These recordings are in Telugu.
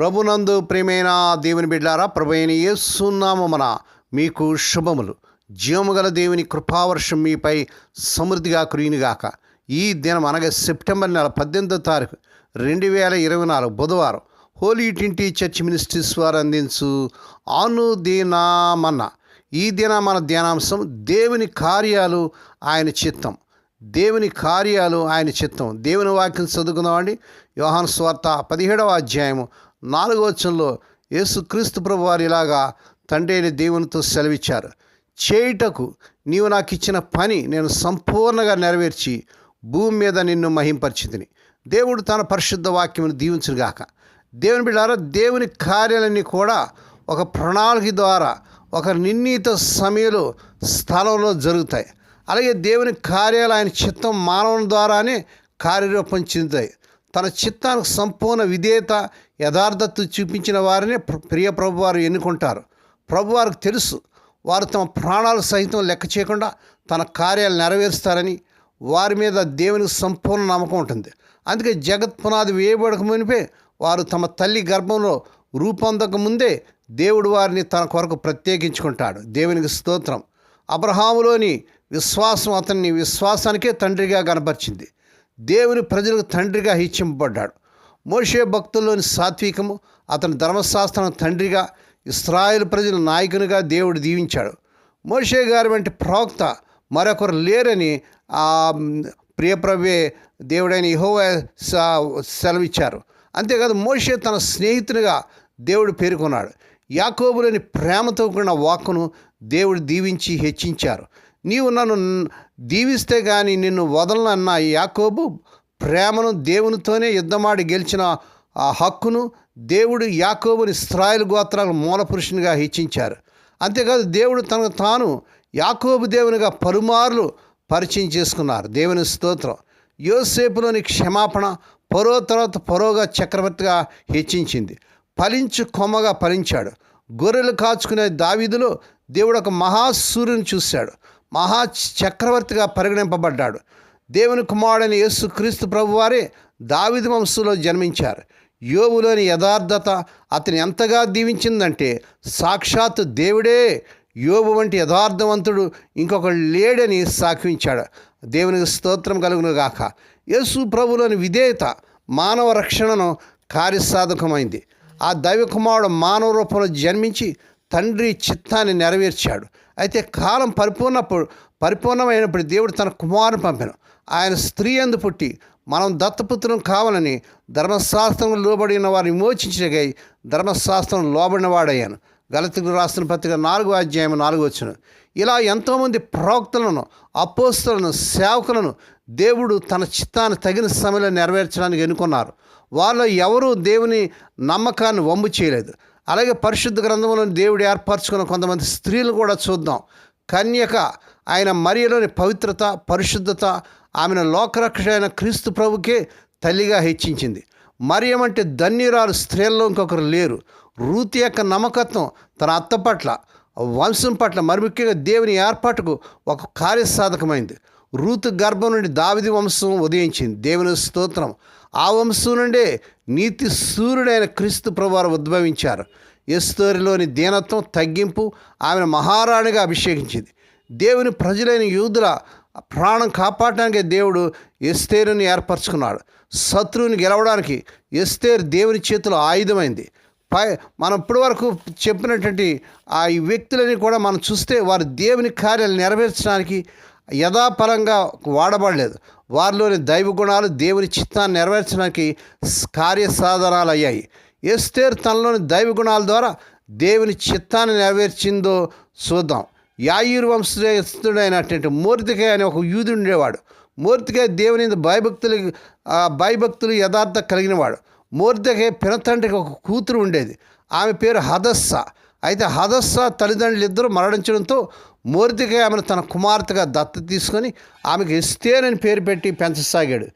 ప్రభునందు ప్రేమైన దేవుని బిడ్డారా ప్రభు అయిన యేసునామమున మీకు శుభములు. జీవము గల దేవుని కృపావర్షం మీపై సమృద్ధిగా కురియునిగాక. ఈ దినం అనగా సెప్టెంబర్ నెల పద్దెనిమిదో తారీఖు రెండు వేల ఇరవై నాలుగు బుధవారం హోలీ ట్వంటీ చర్చ్ మినిస్ట్రీస్ వారు అందించు అనుదీనామన్న. ఈ దిన మన ధ్యానాంశం దేవుని కార్యాలు ఆయన చిత్తం. దేవుని కార్యాలు ఆయన చిత్తం. దేవుని వాక్యం చదువుకుందామండి. యోహాను స్వార్త పదిహేడవ అధ్యాయము నాలుగో వచనంలో యేసుక్రీస్తు ప్రభు వారు ఇలాగా తండ్రి అయిన దేవునితో సెలవిచ్చారు. చేయుటకు నీవు నాకు ఇచ్చిన పని నేను సంపూర్ణంగా నెరవేర్చి భూమి మీద నిన్ను మహింపరిచితిని దేవుడు తన పరిశుద్ధ వాక్యమును దీవించుగాక దేవుని బిడ్డారా దేవుని కార్యాలన్నీ కూడా ఒక ప్రణాళిక ద్వారా ఒక నిర్ణీత సమయంలో స్థలంలో జరుగుతాయి. అలాగే దేవుని కార్యాలు ఆయన చిత్తం మానవుని ద్వారానే కార్యరూపం చెందుతాయి. తన చిత్తానికి సంపూర్ణ విధేయత యథార్థత చూపించిన వారినే ప్ర- ప్రియ ప్రభువారు ఎన్నుకుంటారు. ప్రభువారికి తెలుసు వారు తమ ప్రాణాలు సహితం లెక్క చేయకుండా తన కార్యాలు నెరవేరుస్తారని వారి మీద దేవునికి సంపూర్ణ నమ్మకం ఉంటుంది. అందుకే జగత్ పునాది వేయబడక మునిపే వారు తమ తల్లి గర్భంలో రూపొందక ముందే దేవుడు వారిని తన కొరకు ప్రత్యేకించుకుంటాడు. దేవునికి స్తోత్రం. అబ్రహాములోని విశ్వాసం అతన్ని విశ్వాసానికే తండ్రిగా కనపరిచింది. దేవుని ప్రజలకు తండ్రిగా హెచ్చింపబడ్డాడు. మోషే భక్తుల్లోని సాత్వికము అతని ధర్మశాస్త్రం తండ్రిగా ఇస్రాయేల్ ప్రజల నాయకునిగా దేవుడు దీవించాడు. మోషే గారి వంటి ప్రవక్త మరొకరు లేరని ఆ ప్రియప్రవే దేవుడైన యహోవ సెలవిచ్చారు. అంతేకాదు మోషే తన స్నేహితునిగా దేవుడు పేర్కొన్నాడు. యాకోబులోని ప్రేమతో కూడిన వాక్కును దేవుడు దీవించి హెచ్చించారు. నీవు నన్ను దీవిస్తే కానీ నిన్ను వదలనన్న యాకోబు ప్రేమను దేవునితోనే యుద్ధమాడి గెలిచిన ఆ హక్కును దేవుడు యాకోబుని ఇస్రాయేల్ గోత్రాలు మూల పురుషునిగా హెచ్చించారు. అంతేకాదు దేవుడు తనకు తాను యాకోబు దేవునిగా పలుమార్లు పరిచయం చేసుకున్నారు. దేవుని స్తోత్రం. యోసేపులోని క్షమాపణ పరో తర్వాత పరోగా చక్రవర్తిగా హెచ్చించింది. ఫలించు కొమ్మగా ఫలించాడు. గొర్రెలు కాచుకునే దావీదులో దేవుడు ఒక మహాసూర్యుని చూశాడు. మహా చక్రవర్తిగా పరిగణింపబడ్డాడు. దేవుని కుమారుడైన యేసు క్రీస్తు ప్రభువారే దావిది వంశంలో జన్మించారు. యోబులోని యథార్థత అతని ఎంతగా దీవించిందంటే సాక్షాత్ దేవుడే యోబు వంటి యథార్థవంతుడు ఇంకొకడు లేడని సాక్షించాడు దేవునికి స్తోత్రం కలుగును గాక. యేసు ప్రభులోని విధేయత మానవ రక్షణను కార్యసాధకమైంది. ఆ దైవకుమారుడు మానవ రూపంలో జన్మించి తండ్రి చిత్తాన్ని నెరవేర్చాడు. అయితే కాలం పరిపూర్ణప్పుడు పరిపూర్ణమైనప్పుడు దేవుడు తన కుమారుని పంపాను. ఆయన స్త్రీ అందు పుట్టి మనం దత్తపుత్రం కావాలని ధర్మశాస్త్రం లోబడిన వారిని విమోచించగై ధర్మశాస్త్రం లోబడిన వాడయ్యాను. గలతికు రాసిన పత్రిక నాలుగో అధ్యాయం నాలుగు వచ్చును ఇలా ఎంతోమంది ప్రవక్తలను అపోస్తులను సేవకులను దేవుడు తన చిత్తాన్ని తగిన సమయంలో నెరవేర్చడానికి ఎన్నుకున్నారు. వాళ్ళు ఎవరూ దేవుని నమ్మకాన్ని వమ్ము చేయలేదు. అలాగే పరిశుద్ధ గ్రంథంలో దేవుడు ఏర్పరచుకున్న కొంతమంది స్త్రీలు కూడా చూద్దాం. కన్యక ఆయన మరియలోని పవిత్రత పరిశుద్ధత ఆమెను లోకరక్ష అయిన క్రీస్తు ప్రభుకే తల్లిగా హెచ్చించింది. మరియం అంటే ధన్యురాలు స్త్రీల్లో ఇంకొకరు లేరు. రూతి యొక్క నమ్మకత్వం తన అత్త పట్ల వంశం పట్ల మరి ముఖ్యంగా దేవుని ఏర్పాటుకు ఒక కార్యసాధకమైంది. రూతు గర్భం నుండి దావిది వంశం ఉదయించింది. దేవుని స్తోత్రం. ఆ వంశం నుండే నీతి సూర్యుడైన క్రీస్తు ప్రభువారు ఉద్భవించారు. ఎస్తోరిలోని దీనత్వం తగ్గింపు ఆమెను మహారాణిగా అభిషేకించింది. దేవుని ప్రజలైన యూదుల ప్రాణం కాపాడటానికి దేవుడు ఎస్తేరుని ఏర్పరచుకున్నాడు. శత్రువుని గెలవడానికి ఎస్తేరు దేవుని చేతిలో ఆయుధమైంది. పై మనం ఇప్పటి వరకు చెప్పినటువంటి ఆ వ్యక్తులని కూడా మనం చూస్తే వారు దేవుని కార్యాలు నెరవేర్చడానికి యథాపరంగా వాడబడలేదు. వారిలోని దైవ గుణాలు దేవుని చిత్తాన్ని నెరవేర్చడానికి కార్యసాధనాలు అయ్యాయి. ఎస్తేర్ తనలోని దైవ గుణాల ద్వారా దేవుని చిత్తాన్ని నెరవేర్చిందో చూద్దాం. యాయూరు వంశస్థుడైనటువంటి మూర్తికాయ అనే ఒక యూదుడు ఉండేవాడు. మూర్తికాయ దేవుని భయభక్తులు భయభక్తులు యథార్థ కలిగినవాడు. మూర్తికాయ పినతండ్రికి ఒక కూతురు ఉండేది. ఆమె పేరు హదస్స. అయితే హదస్స తల్లిదండ్రులు ఇద్దరు మరణించడంతో మూర్తికాయ ఆమెను తన కుమార్తెగా దత్త తీసుకొని ఆమెకు ఇస్తేనని అని పేరు పెట్టి పెంచసాగాడు.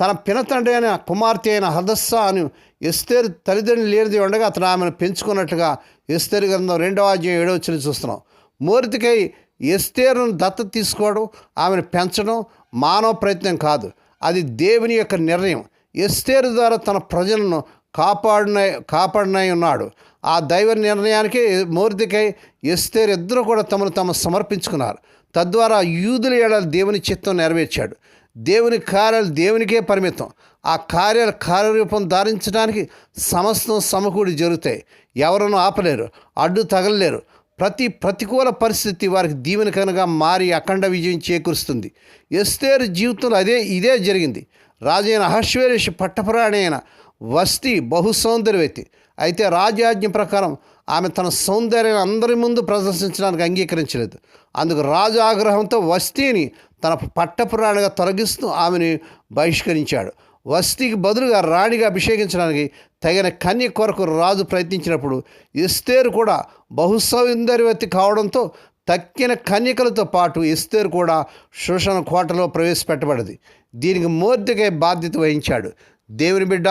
తన పినతండ్రి అయిన కుమార్తె అయిన హదస్స అని ఎస్తేరు తల్లిదండ్రులు లేనిది ఉండగా అతను ఆమెను పెంచుకున్నట్టుగా ఎస్తేరు గ్రంథం రెండవ అధ్యాయం ఏడవ వచ్చిన చూస్తున్నాం. మూర్తికై ఎస్తేరును దత్తత తీసుకోవడం ఆమెను పెంచడం మానవ ప్రయత్నం కాదు. అది దేవుని యొక్క నిర్ణయం. ఎస్తేరు ద్వారా తన ప్రజలను కాపాడిన కాపాడినై ఉన్నాడు. ఆ దైవ నిర్ణయానికి మూర్తికై ఎస్తేరు ఇద్దరు కూడా తమను తాము సమర్పించుకున్నారు. తద్వారా యూదుల ఏడాది దేవుని చిత్తం నెరవేర్చాడు. దేవుని కార్యాలు దేవునికే పరిమితం. ఆ కార్యాలు కార్యరూపం ధారించడానికి సమస్తం సమకూడి జరుగుతాయి. ఎవరను ఆపలేరు అడ్డు తగలలేరు. ప్రతి ప్రతికూల పరిస్థితి వారికి దీవెనకనగా మారి అఖండ విజయం చేకూరుస్తుంది. ఎస్తేరు జీవితంలో అదే ఇదే జరిగింది. రాజైన అహశ్వేరేష్ పట్టపురాణి అయిన వస్తి బహుసౌందర్యవతి అయితే రాజాజ్ఞ ప్రకారం ఆమె తన సౌందర్యాన్ని అందరి ముందు ప్రదర్శించడానికి అంగీకరించలేదు. అందుకు రాజు ఆగ్రహంతో వస్తీని తన పట్టపురాణిగా తొలగిస్తూ ఆమెను బహిష్కరించాడు. వస్తీకి బదులుగా రాణిగా అభిషేకించడానికి తగిన కన్య కొరకు రాజు ప్రయత్నించినప్పుడు ఇస్తేరు కూడా బహుసౌందర్యవతి కావడంతో తక్కిన కన్యకలతో పాటు ఇస్తేరు కూడా శోషణ కోటలో ప్రవేశపెట్టబడింది. దీనికి మూర్తికై బాధ్యత వహించాడు. దేవుని బిడ్డ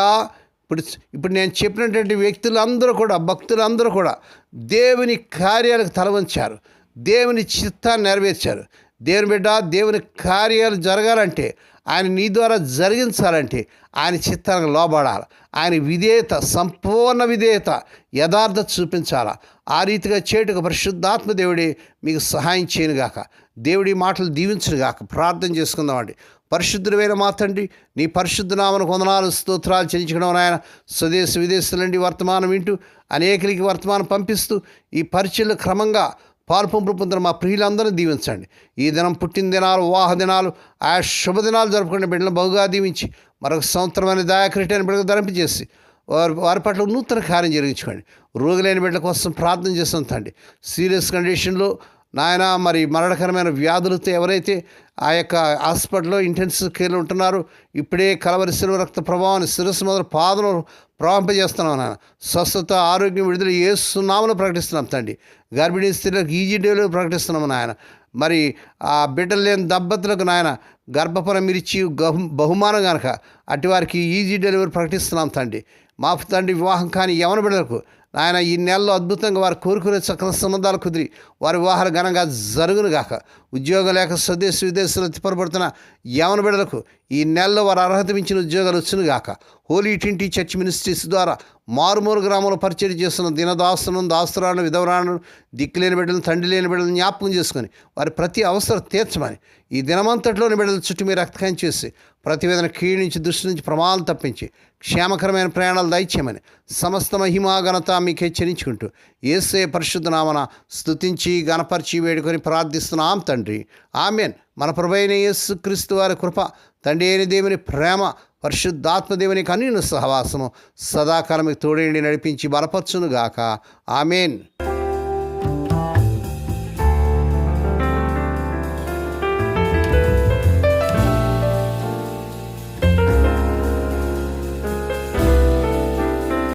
ఇప్పుడు ఇప్పుడు నేను చెప్పినటువంటి వ్యక్తులందరూ కూడా భక్తులందరూ కూడా దేవుని కార్యాలకు తలవంచారు. దేవుని చిత్తాన్ని నెరవేర్చారు. దేవుని బిడ్డ దేవుని కార్యాలు జరగాలంటే ఆయన నీ ద్వారా జరిగించాలంటే ఆయన చిత్తానికి లోబడాలి. ఆయన విధేయత సంపూర్ణ విధేయత యథార్థ చూపించాలా. ఆ రీతిగా చేటుకు పరిశుద్ధాత్మ దేవుడే మీకు సహాయం చేయనుగాక. దేవుడి మాటలు దీవించునుగాక. ప్రార్థన చేసుకుందామండి పరిశుద్ధుడైన మాతండి నీ పరిశుద్ధనామన కొందనాలు స్తోత్రాలు చెల్లించడం నాయన. స్వదేశ విదేశాల నుండి వర్తమానం వింటూ అనేకలకి వర్తమానం పంపిస్తూ ఈ పరిచయలు క్రమంగా పాల్పంపులు పొందిన మా ప్రియులందరూ దీవించండి. ఈ దినం పుట్టిన దినాలు వివాహ దినాలు ఆ శుభదినాలు జరుపుకునే బిడ్డలను బహుగా దీవించి మరొక సంవత్సరమైన దయాకరిటైన బిడ్డకు ధరింపజేసి వారి వారి పట్ల నూతన కార్యం జరిగించుకోండి. రోగులైన బిడ్డల కోసం ప్రార్థన చేస్తాం తండ్రి. సీరియస్ కండిషన్లో నాయన మరి మరణకరమైన వ్యాధులతో ఎవరైతే ఆ యొక్క హాస్పిటల్లో ఇంటెన్సివ్ కేర్లో ఉంటున్నారో ఇప్పుడే కలవరి శిలువ రక్త ప్రభావాన్ని శిరస్సు మొదలు పాదలు ప్రవహింపజేస్తున్నాం నాయన. స్వస్థత ఆరోగ్యం విడుదల ఏ సున్నామలో ప్రకటిస్తున్నాం తండ్రి. గర్భిణీ స్త్రీలకు ఈజీ డెలివరీ ప్రకటిస్తున్నాము నాయన. మరి ఆ బిడ్డలు లేని దంపతులకు నాయన గర్భఫలం ఇచ్చి బహు బహుమానం కనుక అటు వారికి ఈజీ డెలివరీ ప్రకటిస్తున్నాం తండ్రి. మా తండ్రి వివాహం కానీ యవన బిడ్డలకు ఆయన ఈ నెలలో అద్భుతంగా వారు కోరుకునే చక్కని సంబంధాలు కుదిరి. వారి వివాహాలు ఘనంగా జరుగును గాక. ఉద్యోగం లేక స్వదేశ విదేశాలు తిప్పబడుతున్న యవన బిడ్డలకు ఈ నెలలో వారు అర్హత మించిన ఉద్యోగాలు వచ్చునుగాక హోలీ టింటి చర్చ్ మినిస్ట్రీస్ ద్వారా మారుమూరు గ్రామంలో పరిచయం చేస్తున్న దినదాసులను దాస్తురాలను విధవరాను దిక్కులేని బిడ్డలను తండ్రి లేని బిడ్డలను జ్ఞాపకం చేసుకొని వారి ప్రతి అవసరం తీర్చమని ఈ దినమంతట్లోని బిడ్డల చుట్టూ మీరు రక్తకాయం చేసి ప్రతివేదన విధన కీడు నుంచి దృష్టి నుంచి ప్రమాదాలు తప్పించి క్షేమకరమైన ప్రయాణాలు దయచేయమని సమస్త మహిమా ఘనత మీకు హెచ్చరించుకుంటూ ఏసే పరిశుద్ధ నామన గణపరిచి వేడుకొని ప్రార్థిస్తున్నాం తండ్రి. ఆమెన్. మన ప్రభైన యేసు క్రీస్తు వారి కృప తండ్రి అయిన దేవుని ప్రేమ పరిశుద్ధాత్మదేవుని కన్నీను సహవాసము సదాకాలం తోడేండి నడిపించి బలపరచునుగాక. ఆమెన్.